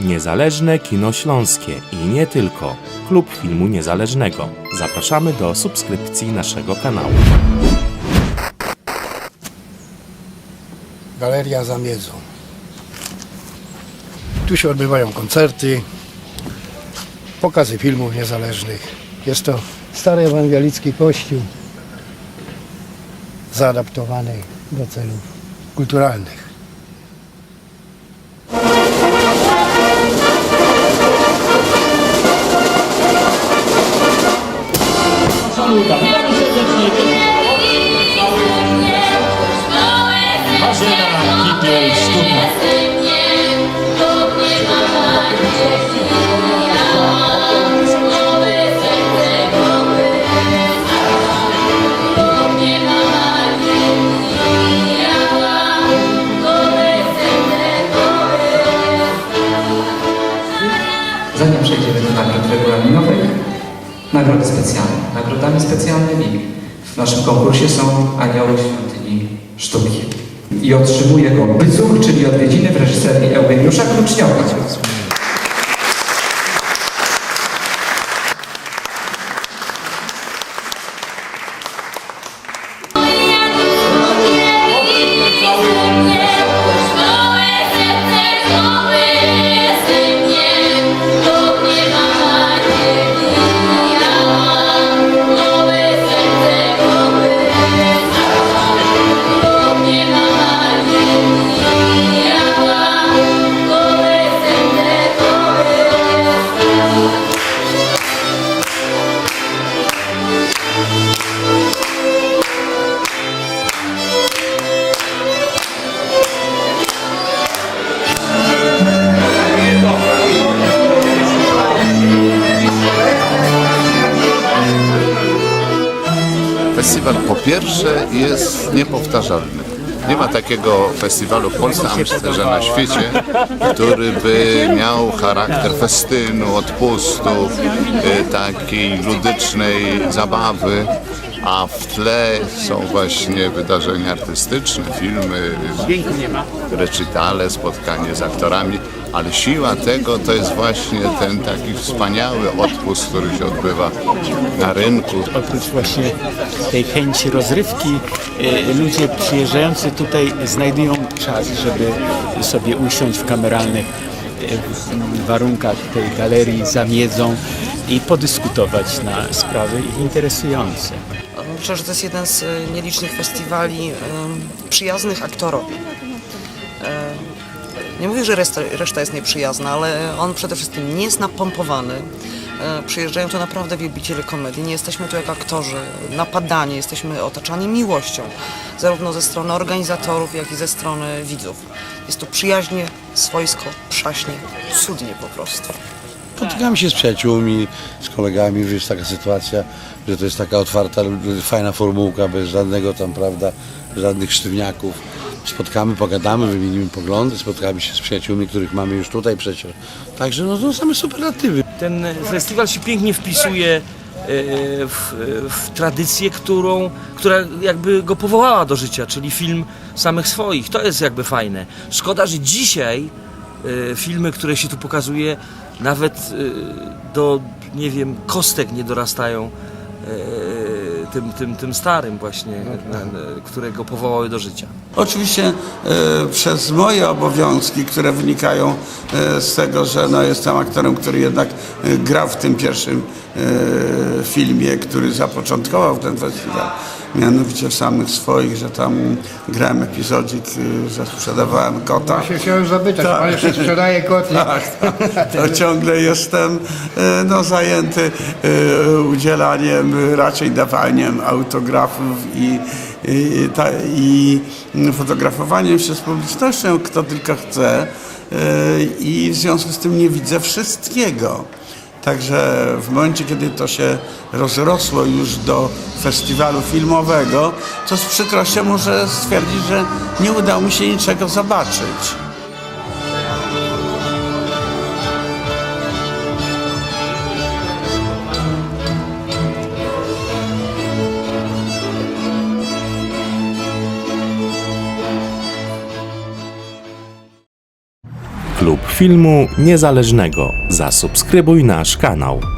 Niezależne Kino Śląskie i nie tylko. Klub Filmu Niezależnego. Zapraszamy do subskrypcji naszego kanału. Galeria Zamiedzą. Tu się odbywają koncerty, pokazy filmów niezależnych. Jest to stary ewangelicki kościół zaadaptowany do celów kulturalnych. Sztuka. Zanim przejdziemy do nagród regulaminowych, nagrody specjalne. Nagrodami specjalnymi w naszym konkursie są Anioły Świątyni Sztuki. I otrzymuje go Bycuch, czyli odwiedziny w reżyserii Eugeniusza Klucznioka. Festiwal po pierwsze jest niepowtarzalny. Nie ma takiego festiwalu w Polsce, a myślę, że na świecie, który by miał charakter festynu, odpustów, y, takiej ludycznej zabawy, a w tle są właśnie wydarzenia artystyczne, filmy, recitale, spotkanie z aktorami, ale siła tego to jest właśnie ten taki wspaniały odpust, który się odbywa na rynku, oprócz właśnie tej chęci rozrywki, y, ludzie przyjeżdżający tutaj znajdują czas, żeby sobie usiąść w kameralnych y, warunkach tej galerii za miedzą i podyskutować na sprawy interesujące. Myślę, że to jest jeden z e, nielicznych festiwali przyjaznych aktorowi. E, Nie mówię, że reszta, reszta jest nieprzyjazna, ale on przede wszystkim nie jest napompowany. E, Przyjeżdżają tu naprawdę wielbiciele komedii. Nie jesteśmy tu jako aktorzy napadani, jesteśmy otaczani miłością, zarówno ze strony organizatorów, jak i ze strony widzów. Jest tu przyjaźnie, swojsko, przaśnie, cudnie po prostu. Spotykamy się z przyjaciółmi, z kolegami, że jest taka sytuacja, że to jest taka otwarta, fajna formułka, bez żadnego tam, prawda, żadnych sztywniaków. Spotkamy, pogadamy, wymienimy poglądy, spotkamy się z przyjaciółmi, których mamy już tutaj przecież. Także no to same superlatywy. Ten festiwal się pięknie wpisuje e, w, w tradycję, którą, która jakby go powołała do życia, czyli film samych swoich. To jest jakby fajne. Szkoda, że dzisiaj filmy, które się tu pokazuje, nawet e, do, nie wiem, kostek nie dorastają e, tym, tym, tym starym właśnie, na, na, które go powołały do życia. Oczywiście przez moje obowiązki, które wynikają z tego, że no, jestem aktorem, który jednak grał w tym pierwszym filmie, który zapoczątkował ten festiwal, mianowicie w samych swoich, że tam grałem epizodzik, e, że sprzedawałem kota. Się chciałem zapytać, Tak. pan jeszcze sprzedaje koty? Tak, to ciągle jestem e, no, zajęty e, udzielaniem, raczej dawaniem autografów i, i, ta, i fotografowaniem się z publicznością, kto tylko chce. I w związku z tym nie widzę wszystkiego. Także w momencie, kiedy to się rozrosło już do festiwalu filmowego, to z przykrością muszę stwierdzić, że nie udało mi się niczego zobaczyć. Klub Filmu Niezależnego. Zasubskrybuj nasz kanał.